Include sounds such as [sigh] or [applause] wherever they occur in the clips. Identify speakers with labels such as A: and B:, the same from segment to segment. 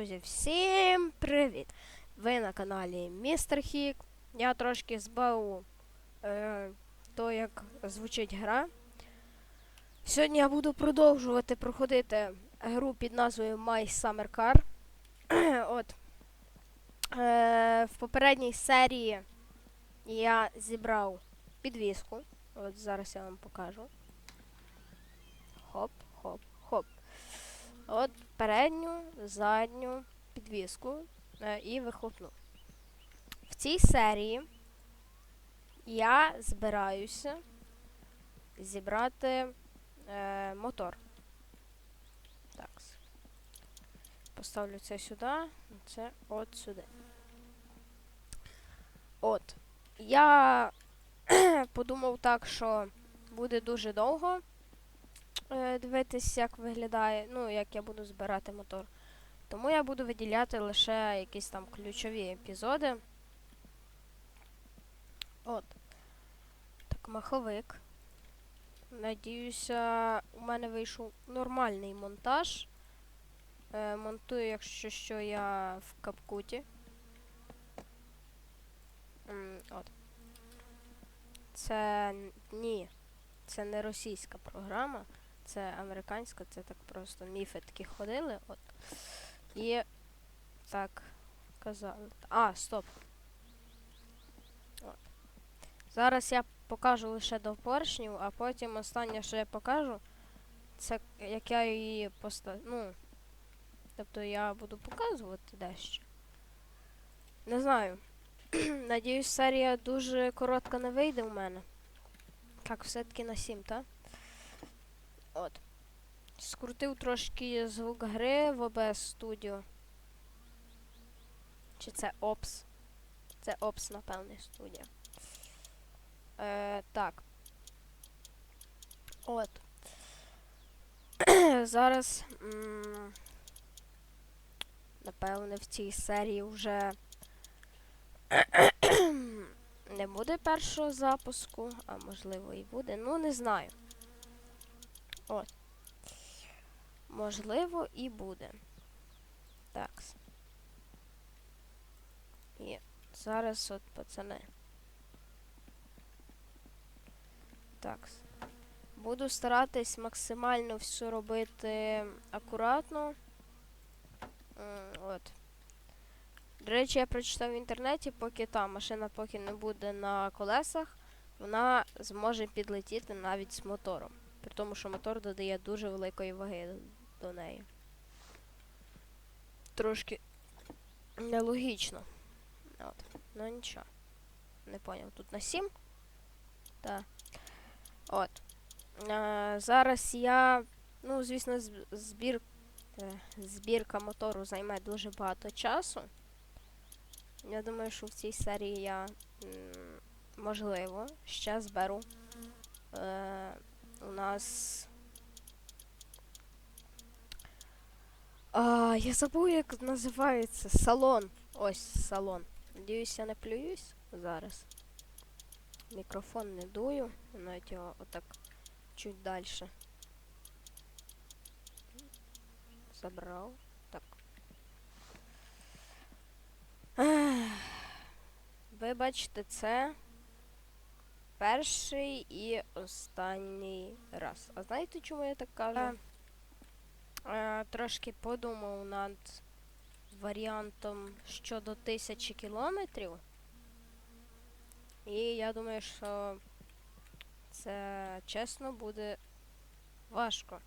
A: Друзі, всім привіт! Ви на каналі Містер Хік. Я трошки збав е, то, як звучить гра. Сьогодні я буду продовжувати проходити гру під назвою My Summer Car. [clears throat] От. Е, в попередній серії я зібрав підвіску. От зараз я вам покажу. Хоп, хоп, хоп. От передню, задню підвіску е, і вихлопну. В цій серії я збираюся зібрати е, мотор. Так. Поставлю це сюди, це от сюди. От. Я [clears throat] подумав так, що буде дуже довго дивитись, як виглядає, ну, як я буду збирати мотор. Тому я буду виділяти лише якісь там ключові епізоди. От. Так, маховик. Надіюся, у мене вийшов нормальний монтаж. Е, монтую, якщо що, я в капкуті. М, от. Це ні. Це не російська програма, це американська, це так просто міфи такі ходили. От. І так казали. А, стоп. От. Зараз я покажу лише до поршнів, а потім останнє, що я покажу, це як я її поставлю. Ну. Тобто я буду показувати дещо. Не знаю. [clears throat] Надіюсь, серія дуже коротка не вийде у мене. Так, все-таки на 7, так? От. Скрутив трошки звук гри в OBS Studio. Чи це Ops? Це Ops, напевне, студія. Е, так. От. [clears throat] Зараз. м, напевне, в цій серії вже [clears throat] не буде першого запуску, а можливо і буде. Ну, не знаю. От. Можливо, і буде. Так. І зараз от, пацани. Так. Буду старатись максимально все робити акуратно. От. До речі, я прочитав в інтернеті, поки та машина поки не буде на колесах, вона зможе підлетіти навіть з мотором. При тому, що мотор додає дуже великої ваги до- неї. Трошки нелогічно. От. Ну нічого. Не поняв. Тут на 7? Так. От. Е, зараз я. Ну, звісно, збір, е, збірка мотору займе дуже багато часу. Я думаю, що в цій серії я можливо ще зберу. Е, у нас. А, я забув, як називається салон. Ось салон. Надіюсь, я не плююсь зараз. Мікрофон не дую, навіть його отак чуть далі. Забрав. Так. Ви бачите, це перший і останній раз. А знаєте, чому я так кажу? Е, трошки подумав над варіантом щодо тисячі кілометрів. І я думаю, що це чесно буде важко.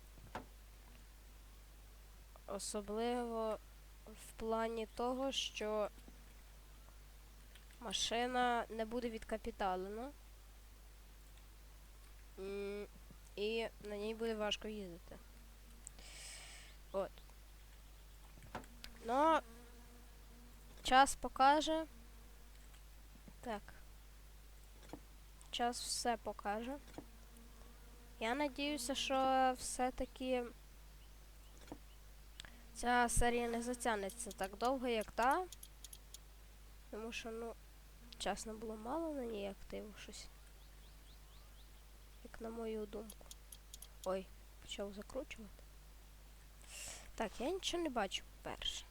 A: Особливо в плані того, що машина не буде відкапіталена. М, І на ній буде важко їздити. От. Ну, час покаже. Так. Час все покаже. Я надіюся, що все-таки ця серія не затягнеться так довго, як та. Тому що, ну, чесно, було мало на ній активу щось. Як на мою думку. Ой, почав закручувати. Так, я нічого не бачу перше.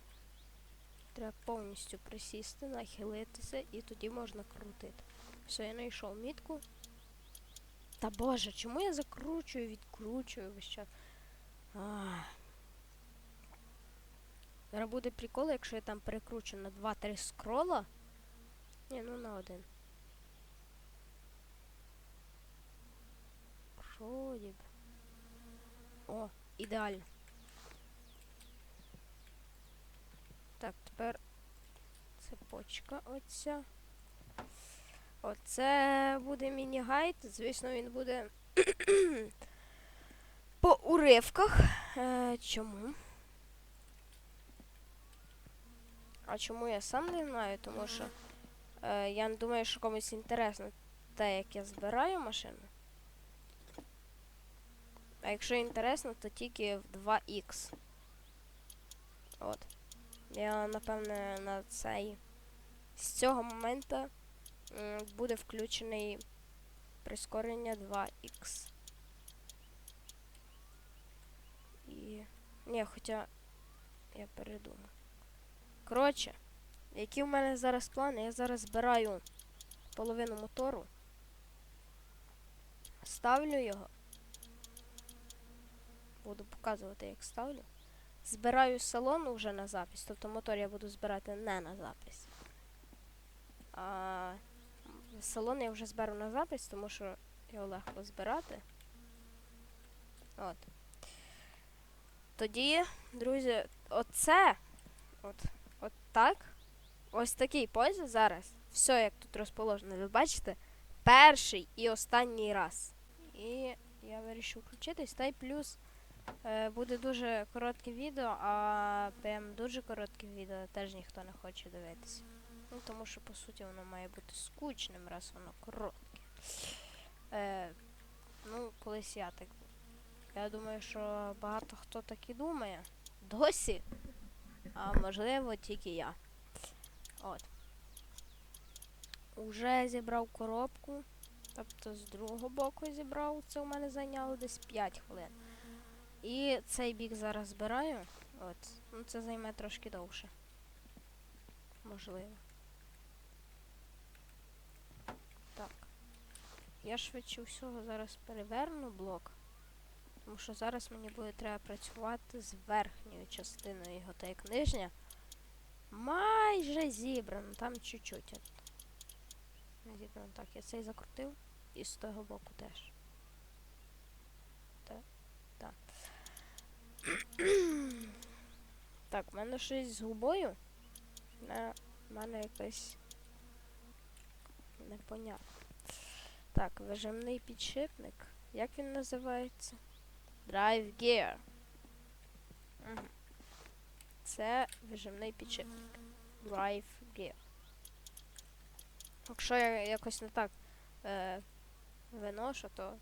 A: Треба повністю присісти, нахилитися і тоді можна крутити. Все, я знайшов мітку. Та боже, чому я закручую, відкручую весь час? Зараз буде прикол, якщо я там перекручу на 2-3 скрола. Ні, ну на один. Вроді б. О, ідеально. Так, тепер цепочка оця. Оце буде міні-гайд. Звісно, він буде [clears throat] по уривках. Е, чому? А чому я сам не знаю? Тому що е, я думаю, що комусь інтересно те, як я збираю машину. А якщо інтересно, то тільки в 2х. От. Я, напевне, на цей. З цього моменту буде включений прискорення 2х. І. Ні, хоча я передумав. Коротше, які в мене зараз плани? Я зараз збираю половину мотору. Ставлю його. Буду показувати, як ставлю. Збираю салон вже на запис. Тобто мотор я буду збирати не на запис. А салон я вже зберу на запис, тому що його легко збирати. От. Тоді, друзі, оце. От, от так. Ось такий позі зараз. Все, як тут розположено, ви бачите? Перший і останній раз. І я вирішив включитись. Та й плюс буде дуже коротке відео, а прям дуже коротке відео теж ніхто не хоче дивитися. Ну, тому що, по суті, воно має бути скучним, раз воно коротке. Е, ну, колись я так. Я думаю, що багато хто так і думає. Досі. А можливо, тільки я. От. Уже зібрав коробку. Тобто з другого боку зібрав. Це у мене зайняло десь 5 хвилин. І цей бік зараз збираю. От. Ну це займе трошки довше. Можливо. Так. Я швидше всього зараз переверну блок. Тому що зараз мені буде треба працювати з верхньою частиною його, та як нижня. Майже зібрано, там чуть-чуть. Не зібрано. Так, я цей закрутив і з того боку теж. Так. Так. Так, в мене щось з губою. На мене якась непонятно. Так, вижимний підшипник. Як він називається? Drive Gear. Це вижимний підшипник. Drive Gear. Якщо я якось не так е, виношу, то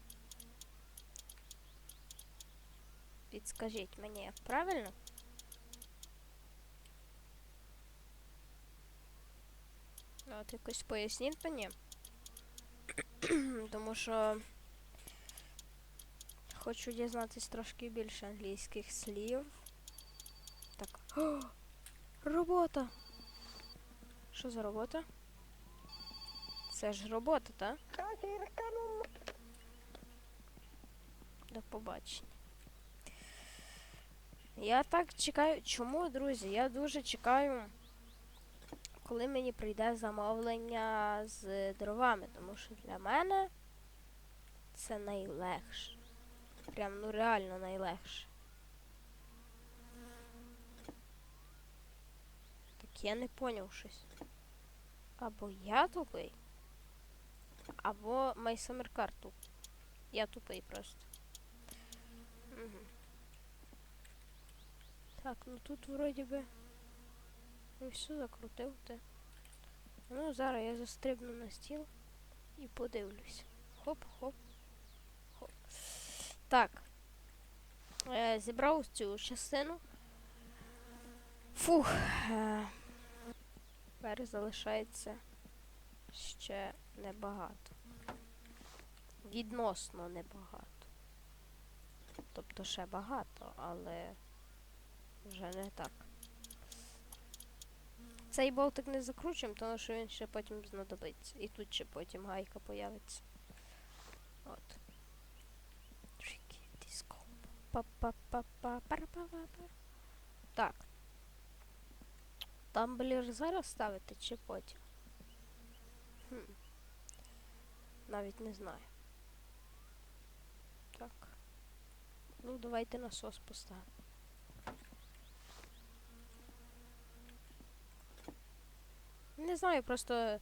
A: підскажіть мені, як правильно? От якось поясніть мені. [clears throat] Тому що хочу дізнатись трошки більше англійських слів. Так. О, робота! Що за робота? Це ж робота, так? До побачення. Я так чекаю. Чому, друзі? Я дуже чекаю, коли мені прийде замовлення з дровами, тому що для мене це найлегше. Прям ну реально найлегше. Так я не поняв щось. Або я тупий, або май самеркар туп. Я тупий просто. Угу. Так, ну тут вроді би. І все закрутив ти. Ну, зараз я застрибну на стіл і подивлюсь. Хоп-хоп. Хоп. Так. Е, зібрав цю частину. Фух. Е, тепер залишається ще небагато. Відносно небагато. Тобто ще багато, але вже не так. Цей болтик не закручуємо, тому що він ще потім знадобиться. І тут ще потім гайка появиться. От. Так. Тамблер зараз ставити чи потім? Хм. Навіть не знаю. Так. Ну, давайте насос поставимо. Не знаю, просто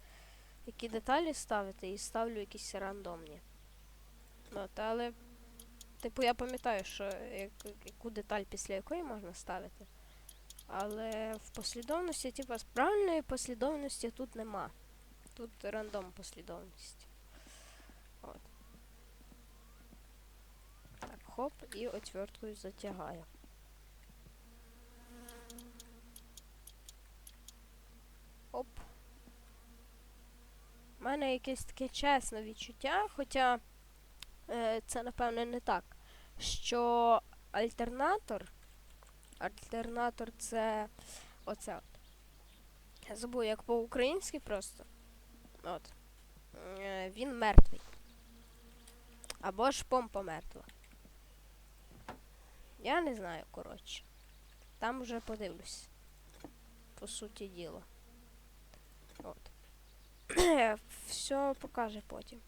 A: які деталі ставити і ставлю якісь рандомні. От, але, типу, я пам'ятаю, що як, яку деталь після якої можна ставити. Але в послідовності, типу, правильної послідовності тут нема. Тут рандом послідовність. От. Так, хоп, і отверткою затягаю. Оп. У мене якесь таке чесне відчуття, хоча е, це напевне не так. Що альтернатор. Альтернатор це оце от. Я забув, як по-українськи просто. От. Е, він мертвий. Або ж помпа мертва. Я не знаю, коротше. Там вже подивлюсь. По суті діла. [clears throat] Все покаже потім.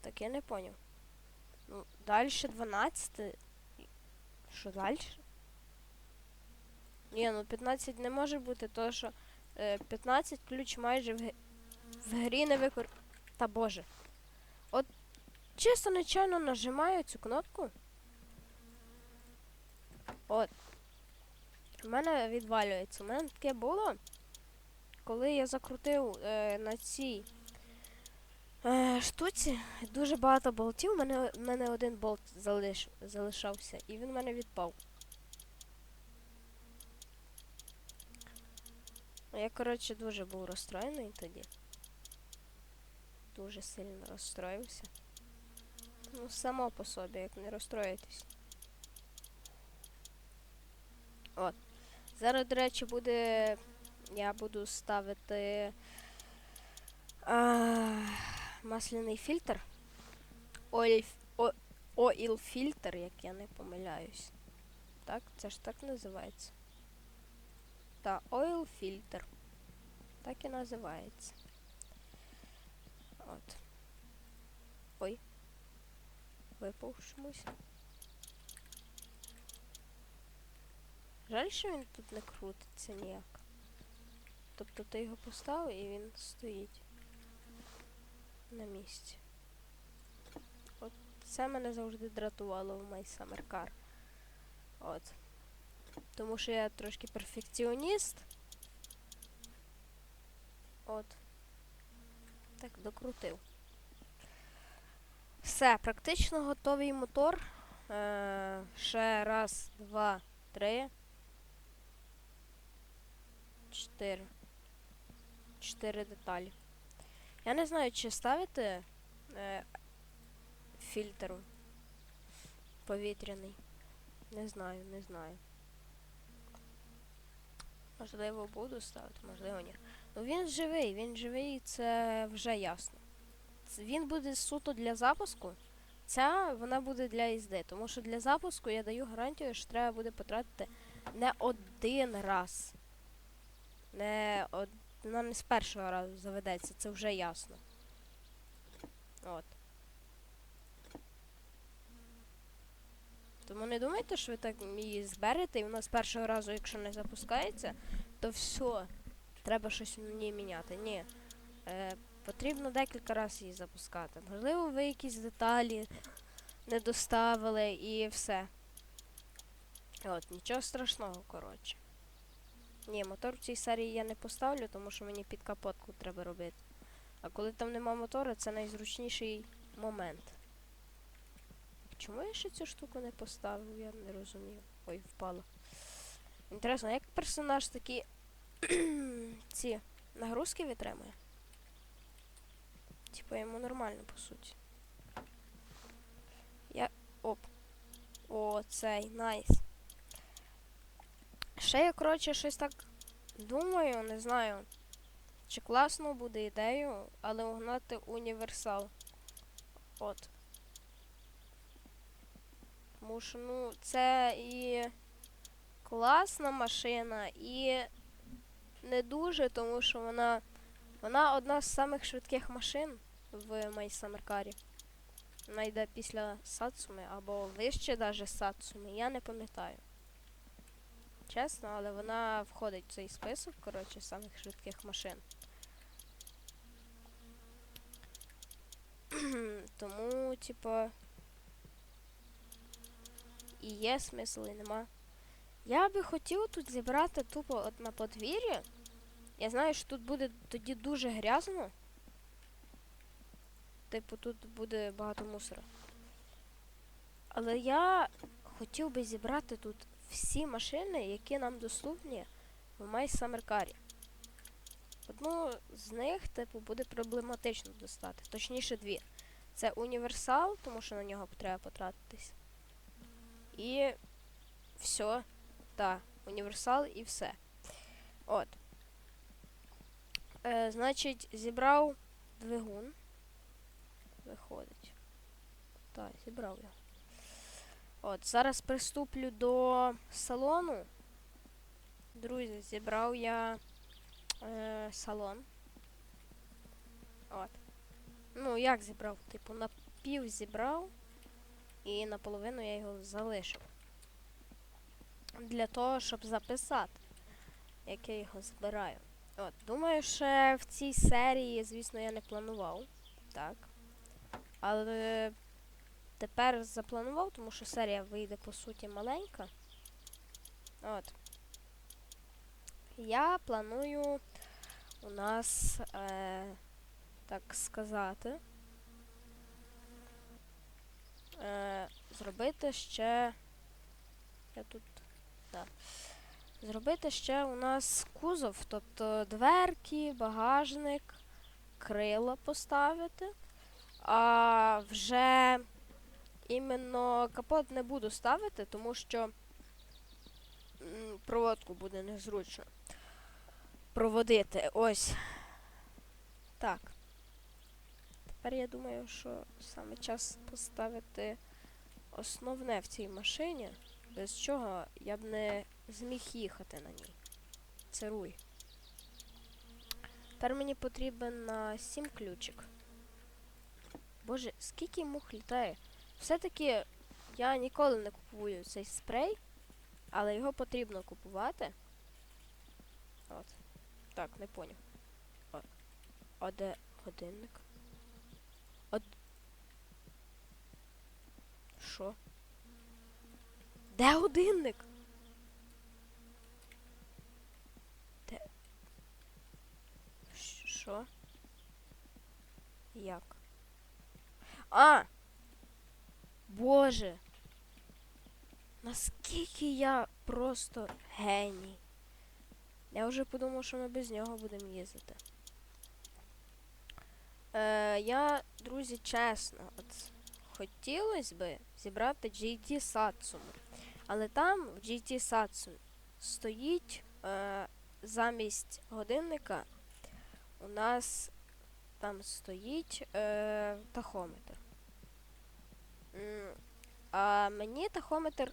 A: Так я не поняв. Ну, далі 12. Що далі? Ні, ну 15 не може бути, то що е, 15 ключ майже в, в грі не викор... Та боже. От чисто нечайно нажимаю цю кнопку. От. У мене відвалюється. У мене таке було, коли я закрутив е, на цій е, штуці дуже багато болтів. У мене, мене один болт залиш, залишався, і він в мене відпав. Я, коротше, дуже був розстроєний тоді. Дуже сильно розстроївся. Ну, само по собі, як не розстроїтись. От. Зараз, до речі, буде. Я буду ставити а, масляний фільтр. Ойл, фільтр, як я не помиляюсь. Так, це ж так називається. Та, ойл фільтр. Так і називається. От. Ой. Випав. Жаль, що він тут не крутиться ніяк. Тобто ти його поставив і він стоїть на місці. От це мене завжди дратувало в My Summer Car. От. Тому що я трошки перфекціоніст. От. Так, докрутив. Все, практично готовий мотор. Е, ще раз, два, три. Чотири. Чотири деталі. Я не знаю, чи ставити е, фільтр повітряний. Не знаю, не знаю. Можливо, буду ставити, можливо, ні. Ну він живий, він живий, це вже ясно. Він буде суто для запуску. Ця вона буде для їзди. Тому що для запуску я даю гарантію, що треба буде потратити не один раз. Не од... Вона не з першого разу заведеться, це вже ясно. От. Тому не думайте, що ви так її зберете, і вона з першого разу, якщо не запускається, то все, треба щось в ній міняти. Ні. Е, потрібно декілька разів її запускати. Можливо, ви якісь деталі не доставили і все. От, нічого страшного, коротше. Ні, мотор в цій серії я не поставлю, тому що мені під капотку треба робити. А коли там нема мотора, це найзручніший момент. Чому я ще цю штуку не поставив, я не розумію. Ой, впало. Інтересно, як персонаж такі [clears throat] ці нагрузки витримує? Типа йому нормально, по суті. Я. Оп. О, цей, найс. Ще я, коротше, щось так Думаю, не знаю. Чи класно буде ідею, але угнати універсал. От. Тому що, ну, це і класна машина, і не дуже, тому що вона. Вона одна з самих швидких машин в Майсамеркарі. Вона йде після Сацуми або вище навіть Сацуми, я не пам'ятаю. Чесно, але вона входить в цей список, коротше, самих швидких машин. [clears throat] Тому, типа. І є смисл, і нема. Я би хотів тут зібрати тупо от на подвір'ї. Я знаю, що тут буде тоді дуже грязно. Типу, тут буде багато мусора. Але я хотів би зібрати тут всі машини, які нам доступні в Майсамеркарі. Одну з них, типу, буде проблематично достати. Точніше, дві. Це універсал, тому що на нього треба потратитись. І все. Так, універсал і все. От. Е, значить, зібрав двигун. Виходить. Так, зібрав його. От, зараз приступлю до салону. Друзі, зібрав я е, салон. От. Ну, як зібрав? Типу, на пів зібрав і наполовину я його залишив. Для того, щоб записати, як я його збираю. От, думаю, що в цій серії, звісно, я не планував. Так. Але тепер запланував, тому що серія вийде по суті маленька. От. Я планую у нас, е, так сказати, е, зробити ще. Я тут. Так. Зробити ще у нас кузов, тобто дверки, багажник, крила поставити. А вже іменно капот не буду ставити, тому що проводку буде незручно проводити. Ось. Так. Тепер я думаю, що саме час поставити основне в цій машині, без чого я б не зміг їхати на ній. Це руй. Тепер мені потрібен на 7 ключик. Боже, скільки мух літає. Все-таки я ніколи не купую цей спрей, але його потрібно купувати. От. Так, не поняв. А, де годинник? Д- Що? Де годинник? Де? Що? Як? А! Боже! Наскільки я просто геній. Я вже подумав, що ми без нього будемо їздити. Е, я, друзі, чесно, от хотілося би зібрати GT Satsuma. Але там в GT Satsuma стоїть е, замість годинника у нас там стоїть е, тахометр. А мені тахометр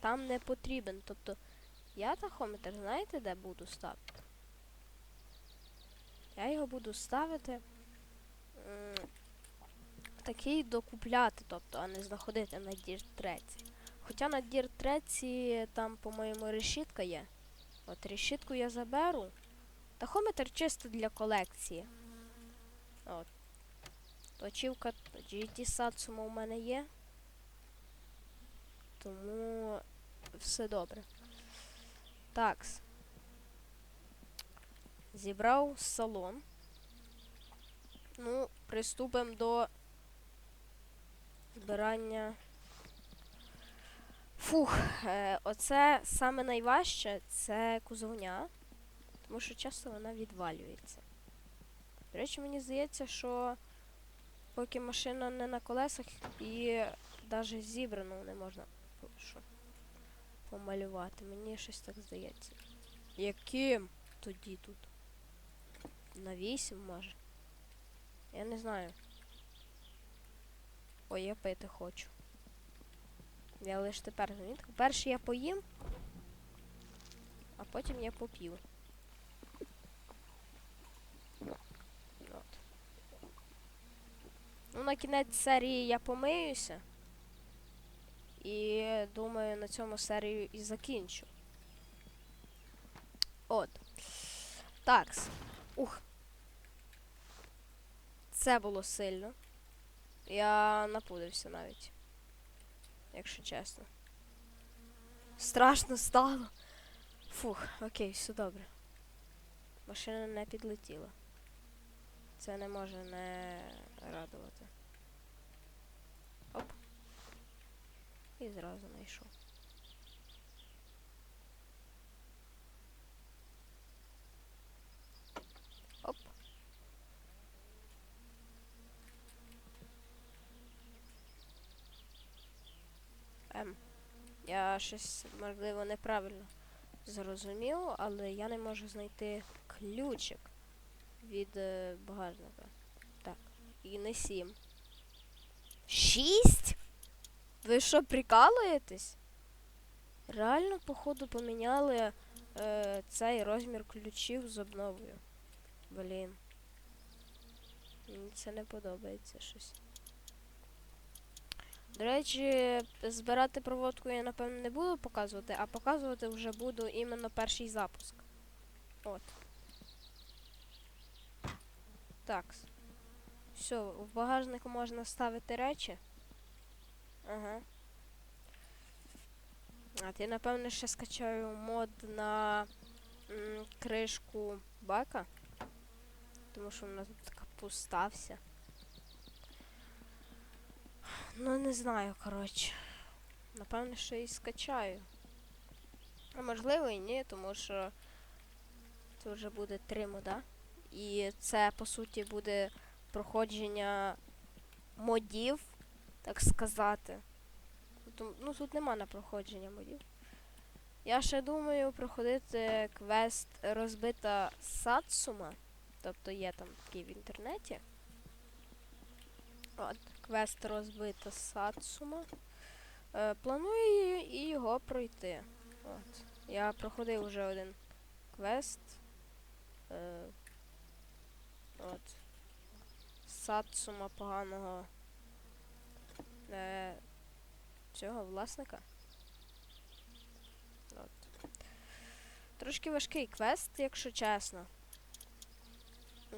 A: там не потрібен. Тобто я тахометр, знаєте, де буду ставити? Я його буду ставити м, такий докупляти, тобто, а не знаходити на дір 3. Хоча на дір 3 там, по-моєму, решітка є. От решітку я заберу. Тахометр чисто для колекції. От. Точівка GT Satsuma у мене є. Тому все добре. Такс. Зібрав салон. Ну, приступимо до збирання. Фух, е, оце саме найважче це кузовня, тому що часто вона відвалюється. До речі, мені здається, що поки машина не на колесах і навіть зібрану не можна що, помалювати. Мені щось так здається. Яким тоді тут? На 8 може. Я не знаю. Ой, я пити хочу. Я лише тепер замітив. Перше я поїм, а потім я поп'ю. От. Ну, на кінець серії я помиюся. І думаю, на цьому серію і закінчу. От. Такс. Ух. Це було сильно. Я напудився навіть. Якщо чесно. Страшно стало. Фух, окей, все добре. Машина не підлетіла. Це не може не радувати. Оп. І зразу знайшов. Оп. Ем. Я щось, можливо, неправильно зрозумів, але я не можу знайти ключик від е, багажника. Так. І не сім. Шість? Ви що, прикалуєтесь? Реально, походу, поміняли е, цей розмір ключів з обновою. Блін. Мені це не подобається щось. До речі, збирати проводку я, напевно, не буду показувати, а показувати вже буду іменно перший запуск. От. Так. Все, в багажнику можна ставити речі. Ага. А ти, напевно, ще скачаю мод на кришку бака. Тому що вона тут така пуста вся. Ну, не знаю, коротше. Напевно, що і скачаю. А можливо і ні, тому що це вже буде три мода. І це, по суті, буде проходження модів, так сказати. Ну, тут нема на проходження модів. Я ще думаю проходити квест розбита Сацума. Тобто є там такий в інтернеті. От, квест розбита Сацума. Е, планую і його пройти. От. Я проходив вже один квест. Е, от. Сацума поганого. Е, цього власника. От. Трошки важкий квест, якщо чесно.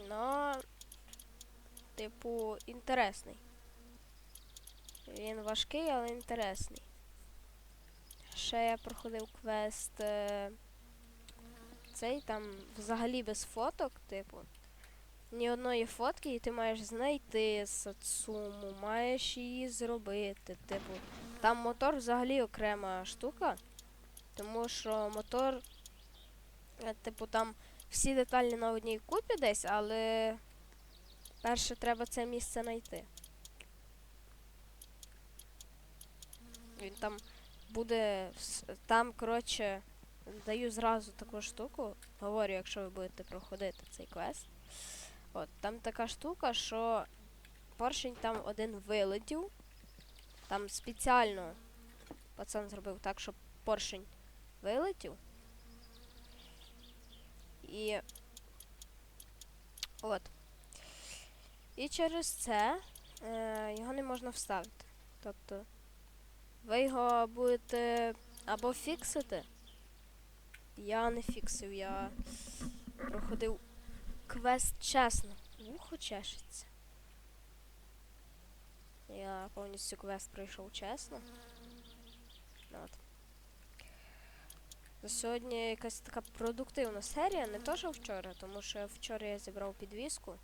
A: Но, типу, інтересний. Він важкий, але інтересний. Ще я проходив квест. Е, цей там взагалі без фоток, типу. Ні одної фотки, і ти маєш знайти Сацуму, маєш її зробити. Типу, там мотор взагалі окрема штука. Тому що мотор, е, типу, там всі деталі на одній купі десь, але перше треба це місце знайти. Він там буде. Там, коротше, даю зразу таку штуку. Говорю, якщо ви будете проходити цей квест. От, там така штука, що поршень там один вилетів. Там спеціально пацан зробив так, щоб поршень вилетів. І. От. І через це е, його не можна вставити. Тобто ви його будете або фіксити. Я не фіксив, я проходив квест чесно. Вухо чешеться. Я повністю квест пройшов чесно. От. За Сьогодні якась така продуктивна серія, не то, що вчора, тому що вчора я зібрав підвіску,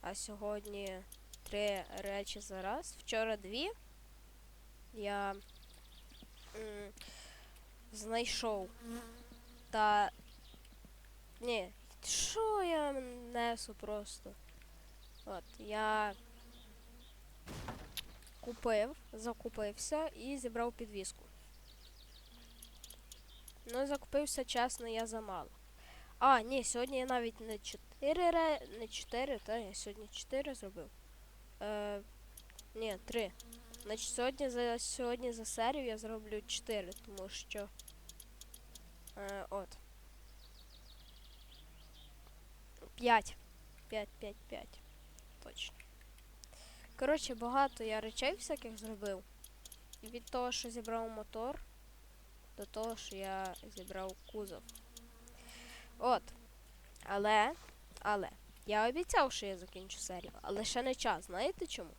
A: а сьогодні три речі за раз. Вчора дві. Я знайшов та. Ні, що я несу просто? От, я купив, закупився і зібрав підвіску. Ну, закупився чесно, я замало. А, ні, сьогодні я навіть не 4 ре... не 4, та я сьогодні 4 зробив. Е, ні, 3. Значить, сьогодні за сьогодні за серію я зроблю 4, тому що. Е, от. 5. 5, 5, 5. Точно. Коротше, багато я речей всяких зробив. Від того, що зібрав мотор, до того, що я зібрав кузов. От. Але, але, я обіцяв, що я закінчу серію, але ще не час. Знаєте чому?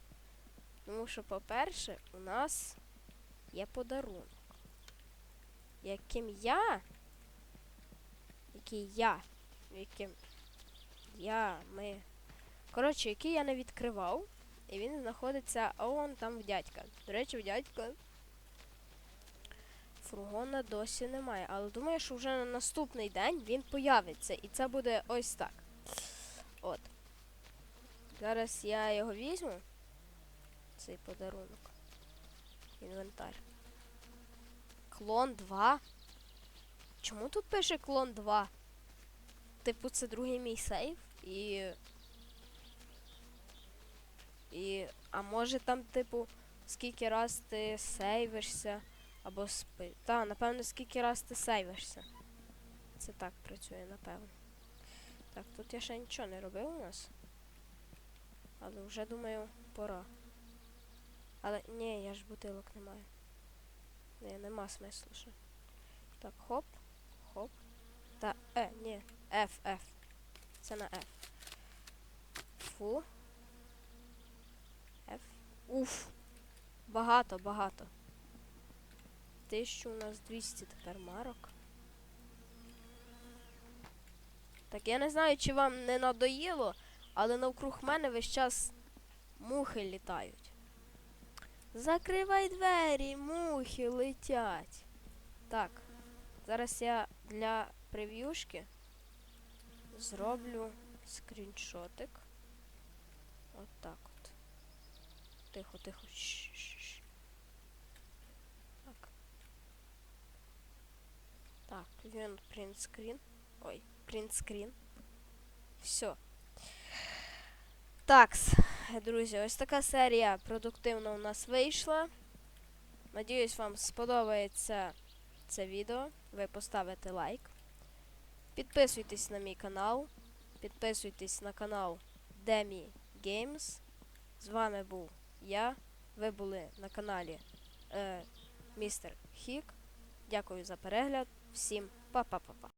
A: Тому що, по-перше, у нас є подарунок. Яким я. Який я. Яким я, ми. Коротше, який я не відкривав. І він знаходиться он там в дядька. До речі, в дядька фургона досі немає. Але думаю, що вже на наступний день він появиться. І це буде ось так. От. Зараз я його візьму. Цей подарунок. Інвентар. Клон 2. Чому тут пише клон 2? Типу, це другий мій сейф і. І. А може там, типу, скільки раз ти сейвишся або спи. Та, напевно, скільки раз ти сейвишся. Це так працює, напевно. Так, тут я ще нічого не робив у нас. Але вже думаю, пора. Але ні, я ж бутилок не маю. Ні, нема смислу ще. Так, хоп, хоп. Та, е, ні. F, F. Це на F. Фу. F. Уф. Багато, багато. Тисячу у нас 200 тепер марок. Так, я не знаю, чи вам не надоїло, але навкруг мене весь час мухи літають. Закривай двері, мухи летять. Так, зараз я для прев'юшки зроблю скріншотик. От так от. Тихо, тихо. Так. Так, він принтскрін. Ой, принтскрін. Все. Такс, друзі, ось така серія продуктивна у нас вийшла. Надіюсь, вам сподобається це відео. Ви поставите лайк. Підписуйтесь на мій канал. Підписуйтесь на канал Demi Games. З вами був я. Ви були на каналі е, Містер Хік. Дякую за перегляд. Всім па-па-па-па.